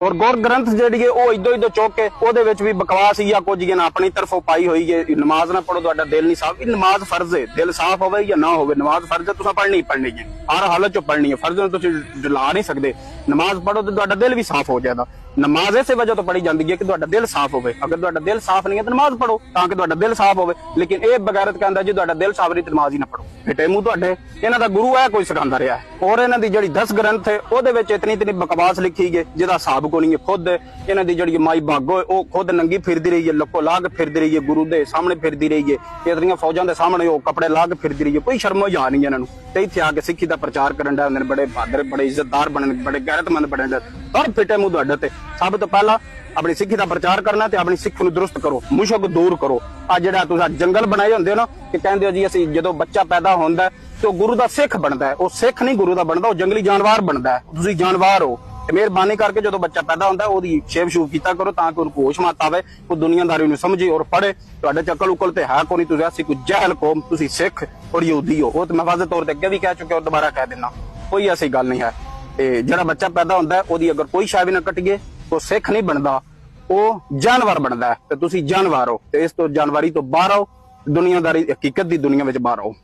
ਔਰ ਗੁਰ ਗ੍ਰੰਥ ਜਿਹੜੀ ਹੈ ਉਹ ਇਦੋਂ ਇਦੋਂ ਚੁੱਕ ਕੇ ਉਹਦੇ ਵਿੱਚ ਵੀ ਬਕਵਾਸ ਹੀ ਆ ਕੁਝ ਜਨ ਆਪਣੀ ਤਰਫੋਂ ਪਾਈ ਹੋਈ ਹੈ ਨਮਾਜ਼ ਨਾ ਪੜੋ ਤੁਹਾਡਾ ਦਿਲ ਨਹੀਂ ਸਾਫ਼। ਨਮਾਜ਼ ਫਰਜ਼ ਹੈ, ਦਿਲ ਸਾਫ਼ ਹੋਵੇ ਜਾਂ ਨਾ ਹੋਵੇ, ਨਮਾਜ਼ ਫਰਜ਼ ਹੈ, ਤੁਸੀਂ ਪੜ੍ਹਨੀ ਹੀ ਪੜ੍ਹਨੀ ਹੈ ਹਰ ਹਾਲਤ ਚ ਪੜ੍ਹਨੀ ਹੈ, ਫਰਜ਼ ਨੂੰ ਤੁਸੀਂ ਢਲਾ ਨਹੀਂ ਸਕਦੇ। ਨਮਾਜ਼ ਪੜੋ ਤੇ ਤੁਹਾਡਾ ਦਿਲ ਵੀ ਸਾਫ਼ ਹੋ ਜਾਏਗਾ। ਨਮਾਜ਼ ਇਸੇ ਵਜ੍ਹਾ ਤੋਂ ਪੜ੍ਹੀ ਜਾਂਦੀ ਹੈ ਕਿ ਤੁਹਾਡਾ ਦਿਲ ਸਾਫ਼ ਹੋਵੇ। ਅਗਰ ਤੁਹਾਡਾ ਦਿਲ ਸਾਫ਼ ਨਹੀਂ ਹੈ ਤਾਂ ਨਮਾਜ਼ ਪੜੋ ਤਾਂ ਕਿ ਤੁਹਾਡਾ ਦਿਲ ਸਾਫ਼ ਹੋਵੇ। ਲੇਕਿਨ ਇਹ ਬਗੈਰਤ ਕਹਿੰਦਾ ਜੀ ਤੁਹਾਡਾ ਦਿਲ ਸਾਫ਼ ਨਹੀਂ ਤੇ ਨਮਾਜ਼ ਹੀ ਨਾ ਪੜੋ ਫਿੱਟੇ ਮੂੰਹ ਤੁਹਾਡੇ। ਇਹਨਾਂ ਦਾ ਗੁਰੂ ਹੈ, ਕੋਈ ਸਿਖਾਉਂਦਾ ਰਿਹਾ ਹੈ। ਔਰ ਇਹਨਾਂ ਦੀ ਜਿਹੜੀ 10 ਗ੍ਰੰਥ ਹੈ, ਉਹਦੇ ਵਿੱਚ ਇਤਨੀ ਇਤਨੀ ਬਕਵਾਸ ਲਿਖੀ ਗਈ, ਜਿਹਦਾ ਹਿਸਾਬ ਕੋ ਨਹੀਂ ਹੈ ਖੁਦ। ਇਹਨਾਂ ਦੀ ਜਿਹੜੀ ਮਾਈ ਭਾਗੋ ਉਹ ਖੁਦ ਨੰਗੀ ਫਿਰਦੀ ਰਹੀ ਹੈ, ਲੱਕੋ ਲਾ ਕੇ ਫਿਰਦੀ ਰਹੀ ਹੈ, ਗੁਰੂ ਦੇ ਸਾਹਮਣੇ ਫਿਰਦੀ ਰਹੀ ਹੈ। ਇਤਨੀਆਂ ਫੌਜਾਂ ਦੇ ਸਾਹਮਣੇ ਉਹ ਕੱਪੜੇ ਲਾ ਕੇ ਫਿਰਦੀ ਰਹੀ ਹੈ। ਕੋਈ ਸ਼ਰਮ ਜਾਂ ਨਹੀਂ ਇਹਨਾਂ ਨੂੰ। ਤੇ ਇੱਥੇ ਆ ਕੇ ਸਿੱਖੀ ਦਾ ਪ੍ਰਚਾਰ ਕਰਨ ਦਾ ਹੁੰਦੇ ਨੇ ਬੜੇ ਬਹਾਦਰ, ਬੜੇ ਇੱਜ਼ਤਦਾਰ ਬਣਨ, ਬੜੇ ਗੈਰਤਮੰਦ ਬਣਨ ਦਾ। ਪਰ ਫਿੱਟੇ ਮੂੰਹ ਤੁਹਾਡੇ ਤੇ। ਸਭ ਤੋਂ ਪਹਿਲਾਂ ਆਪਣੀ ਸਿੱਖੀ ਦਾ ਪ੍ਰਚਾਰ ਕਰਨਾ ਤੇ ਆਪਣੀ ਸਿੱਖ ਨੂੰ ਦਰੁਸਤ ਕਰੋ, ਮੁਸ਼ਕ ਦੂਰ ਕਰੋ। ਆ ਜਿਹੜਾ ਤੁਸੀਂ ਜੰਗਲ ਬਣਾਏ ਹੁੰਦੇ ਹੋ ਨਾ, ਕਿ ਕਹਿੰਦੇ ਹੋ ਜੀ ਅਸੀਂ ਜਦੋਂ ਬੱਚਾ ਪੈਦਾ ਹੁੰਦਾ ਤੇ ਗੁਰੂ ਦਾ ਸਿੱਖ ਬਣਦਾ ਉਹ ਸਿੱਖ ਨਹੀਂ ਗੁਰੂ ਦਾ ਬਣਦਾ, ਉਹ ਜੰਗਲੀ ਜਾਨਵਰ ਬਣਦਾ ਤੁਸੀਂ ਜਾਨਵਰ ਹੋ। ਤੇ ਮਿਹਰਬਾਨੀ ਕਰਕੇ ਜਦੋਂ ਬੱਚਾ ਪੈਦਾ ਹੁੰਦਾ ਉਹਦੀ ਸ਼ੇਵ ਸ਼ੂਵ ਕੀਤਾ ਕਰੋ ਤਾਂ ਕਿ ਉਹਨੂੰ ਹੋਸ਼ ਮਤ ਆਵੇ, ਉਹ ਦੁਨੀਆਦਾਰੀ ਨੂੰ ਸਮਝੇ ਔਰ ਪੜੇ ਤੁਹਾਡੇ ਚੱਕਲ ਉਕਲ ਤੇ ਹੈ ਕੋਈ ਤੁਸੀਂ ਅਸੀਂ ਕੋਈ ਜਹਿਲ ਕੌਮ ਤੁਸੀਂ ਸਿੱਖ ਔਰ ਯਹੂਦੀ ਹੋ। ਉਹ ਤੇ ਮੈਂ ਵਾਜ਼ੇ ਤੌਰ ਤੇ ਅੱਗੇ ਵੀ ਕਹਿ ਚੁੱਕਿਆ ਔਰ ਦੁਬਾਰਾ ਕਹਿ ਦਿੰਦਾ। ਕੋਈ ਐਸੀ ਗੱਲ ਨਹੀਂ ਹੈ। ਤੇ ਜਿਹੜਾ ਬੱਚਾ ਪੈਦਾ ਹੁੰਦਾ ਉਹਦੀ ਅਗਰ ਕੋਈ ਸ਼ੈ ਨਾ ਕੱਟੀਏ ਉਹ ਸਿੱਖ ਨਹੀਂ ਬਣਦਾ, ਉਹ ਜਾਨਵਰ ਬਣਦਾ ਤੇ ਤੁਸੀਂ ਜਾਨਵਰ ਹੋ। ਤੇ ਇਸ ਤੋਂ ਜਾਨਵਰੀ ਤੋਂ ਬਾਹਰ ਆਓ। ਦੁਨੀਆਦਾਰੀ, ਹਕੀਕਤ ਦੀ ਦੁਨੀਆ ਵਿੱਚ ਬਾਹਰ ਆਓ।